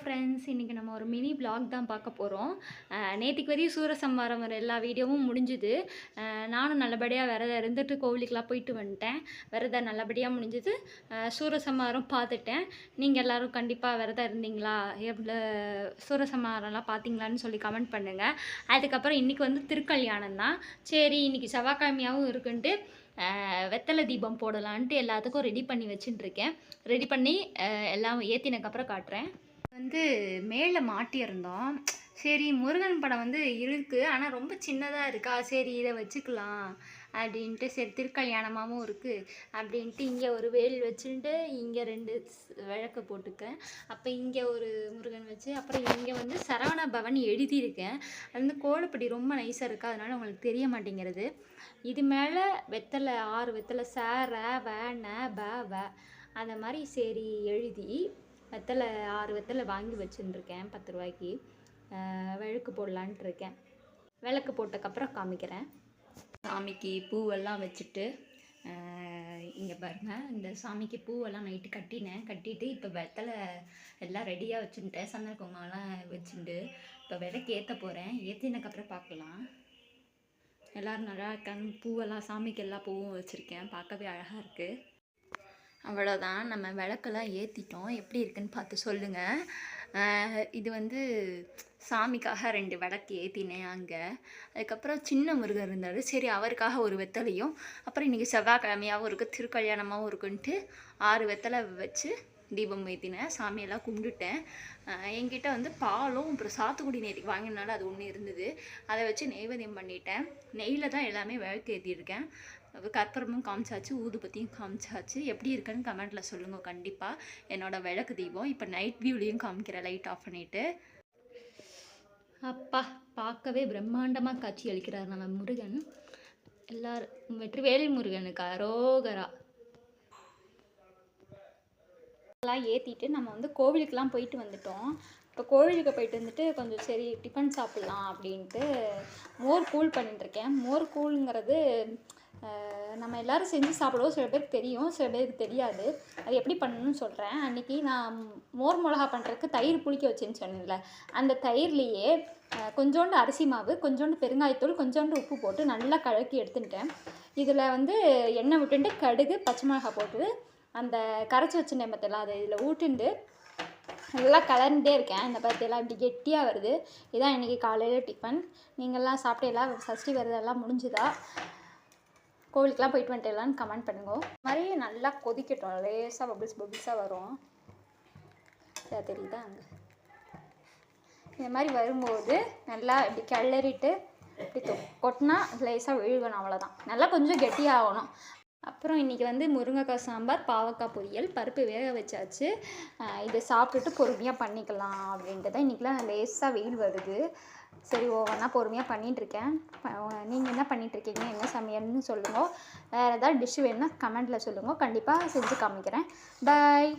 Friends இன்றைக்கி நம்ம ஒரு மினி பிளாக் தான் பார்க்க போகிறோம் நேற்றுக்கு வரையும் சூரசம்ஹாரம் வர எல்லா வீடியோவும் முடிஞ்சுது. நானும் நல்லபடியாக விரதம் இருந்துட்டு கோவிலுக்கெலாம் போயிட்டு வந்துட்டேன். விரதம் நல்லபடியாக முடிஞ்சுது. சூரசம்மாரம் சூரசம்ஹாரம் பார்த்துட்டேன். நீங்கள் எல்லாரும் கண்டிப்பாக விரதம் இருந்தீங்களா? எவ்வளோ சூரசம்ஹாரம்லாம் பார்த்தீங்களான்னு சொல்லி கமெண்ட் பண்ணுங்கள் அதுக்கப்புறம் இன்றைக்கி வந்து திருக்கல்யாணம் தான். சரி இன்றைக்கி செவ்வாய்க்கிழமையாகவும் இருக்குன்ட்டு வெத்தலை தீபம் போடலான்ட்டு எல்லாத்துக்கும் ரெடி பண்ணி வச்சுட்டுருக்கேன். ரெடி பண்ணி எல்லாம் ஏற்றினக்கப்புறம் காட்டுறேன். வந்து மேலே மாட்டியிருந்தோம். சரி முருகன் படம் வந்து இருக்குது ஆனால் ரொம்ப சின்னதாக இருக்கா? சரி இதை வச்சுக்கலாம். அப்படின்ட்டு சரி திருக்கல்யாணமாகவும் இருக்குது அப்படின்ட்டு இங்கே ஒரு வேல் வச்சுட்டு இங்கே ரெண்டு விளக்கு போட்டுக்கேன். அப்போ இங்கே ஒரு முருகன் வச்சு அப்புறம் இங்கே வந்து சரவண பவன் எழுதியிருக்கேன். அது வந்து கோலப்படி ரொம்ப நைஸாக இருக்குது அதனால் உங்களுக்கு தெரிய மாட்டேங்கிறது. இது மேலே வெத்தலை ஆறு வெத்தலை ச ரே வ ந ப வ அந்த மாதிரி சரி எழுதி வெத்தலை ஆறு வெத்தலை வாங்கி வச்சுருக்கேன் பத்து ரூபாய்க்கு. விளக்கு போடலான்ட்டு இருக்கேன் விளக்கு போட்டக்கப்புறம் காமிக்கிறேன். சாமிக்கு பூவெல்லாம் வச்சுட்டு இங்கே பாருங்கள் இந்த சாமிக்கு பூவெல்லாம் நைட்டு கட்டினேன். கட்டிட்டு இப்போ வெத்தலை எல்லாம் ரெடியாக வச்சுட்டேன் சந்தன குங்குமம்லாம் வச்சுட்டு இப்போ விளக்கு ஏற்ற போகிறேன் ஏற்றினக்கப்புறம் பார்க்கலாம் எல்லோரும் நல்லா இருக்காங்க. பூவெல்லாம் சாமிக்கு எல்லா பூவும் வச்சுருக்கேன். பார்க்கவே அழகாக இருக்குது அவ்வளோதான். நம்ம விளக்கெல்லாம் ஏற்றிட்டோம் எப்படி இருக்குன்னு பார்த்து சொல்லுங்கள் இது வந்து சாமிக்காக ரெண்டு விளக்கு ஏற்றினேன் அங்கே. அதுக்கப்புறம் சின்ன முருகர் இருந்தார். சரி அவருக்காக ஒரு வெத்தலையும் அப்புறம் இன்றைக்கி செவ்வாய்க்கிழமையாகவும் இருக்குது திருக்கல்யாணமாகவும் இருக்குன்ட்டு ஆறு வெத்தலை வச்சு தீபம் ஏற்றினேன் சாமியெல்லாம் கும்பிட்டுட்டேன். என்கிட்ட வந்து பாலும் அப்புறம் சாத்துக்குடி நேற்றுக்கு வாங்கினால அது ஒன்று இருந்தது. அதை வச்சு நெய்வேதியம் பண்ணிட்டேன். நெய்யில் தான் எல்லாமே விளக்கு ஏற்றிருக்கேன் கற்பூரமும் காமிச்சாச்சு ஊதுபத்தியும் காமிச்சாச்சு. எப்படி இருக்குன்னு கமெண்ட்டில் சொல்லுங்கள் கண்டிப்பாக என்னோட விளக்கு தீபம் இப்போ நைட் வியூலையும் காமிக்கிறேன் லைட் ஆஃப் பண்ணிவிட்டு அப்பா பார்க்கவே பிரம்மாண்டமாக காட்சி அளிக்கிறார் நம்ம முருகன். எல்லாரும் வெற்றிவேல் முருகனுக்கு அரோகரா. எல்லாம் ஏற்றிட்டு நம்ம வந்து கோவிலுக்கெலாம் போயிட்டு வந்துட்டோம். இப்போ கோவிலுக்கு போயிட்டு வந்துட்டு கொஞ்சம் சரி டிஃபன் சாப்பிட்லாம் அப்படின்ட்டு மோர் கூழ் பண்ணிட்டுருக்கேன். மோர் கூழ்ங்கிறது நம்ம எல்லோரும் செஞ்சு சாப்பிடுவோம். சில பேருக்கு தெரியும் சில பேருக்கு தெரியாது. அது எப்படி பண்ணணும்னு சொல்கிறேன் அன்றைக்கி நான் மோர் மிளகா பண்ணுறதுக்கு தயிர் புளிக்க வச்சேன்னு சொன்னேன்ல. அந்த தயிர்லேயே கொஞ்சோண்டு அரிசி மாவு கொஞ்சோண்டு பெருங்காயத்தூள் கொஞ்சோண்டு உப்பு போட்டு நல்லா கலக்கி எடுத்துட்டேன். இதில் வந்து எண்ணெய் விட்டுட்டு கடுகு பச்சை மிளகா போட்டு அந்த கரைச்சி வச்ச நேமத்தெல்லாம் அதை இதில் ஊட்டுண்டு நல்லா கலர்ந்துட்டே இருக்கேன். இந்த பருத்தியெல்லாம் இப்படி கெட்டியாக வருது. இதான் இன்றைக்கி காலையில் டிஃபன் நீங்கள்லாம் சாப்பிட்டேலாம் சஷ்டி விரதெல்லாம் முடிஞ்சுதா? கோவிலுக்கெலாம் போயிட்டு வந்துட்டேலான்னு கமெண்ட் பண்ணுங்க. மாதிரி நல்லா கொதிக்கட்டும். லேசாக பபிள்ஸ் பபிள்ஸாக வரும். தெரியுதா? அங்கே. இந்த மாதிரி வரும்போது நல்லா இப்படி கிளறிட்டு இப்படி கொட்டினா லேசாக விழுகணும். அவ்வளோதான் நல்லா கொஞ்சம் கெட்டியாகணும். அப்புறம் இன்றைக்கி வந்து முருங்கைக்காய் சாம்பார் பாவக்காய் பொரியல் பருப்பு வேக வச்சாச்சு. இதை சாப்பிட்டுட்டு பொறுமையாக பண்ணிக்கலாம் அப்படின்ட்டு தான் இன்றைக்கெலாம் லேசாக வெயில் வருது. சரி ஒவ்வொன்றா பொறுமையாக பண்ணிகிட்ருக்கேன் நீங்கள் என்ன பண்ணிகிட்ருக்கீங்க என்ன சமையல்னு சொல்லுங்கள் வேறு ஏதாவது டிஷ்ஷு வேணுன்னா கமெண்ட்டில் சொல்லுங்கள் கண்டிப்பாக செஞ்சு காமிக்கிறேன். பாய்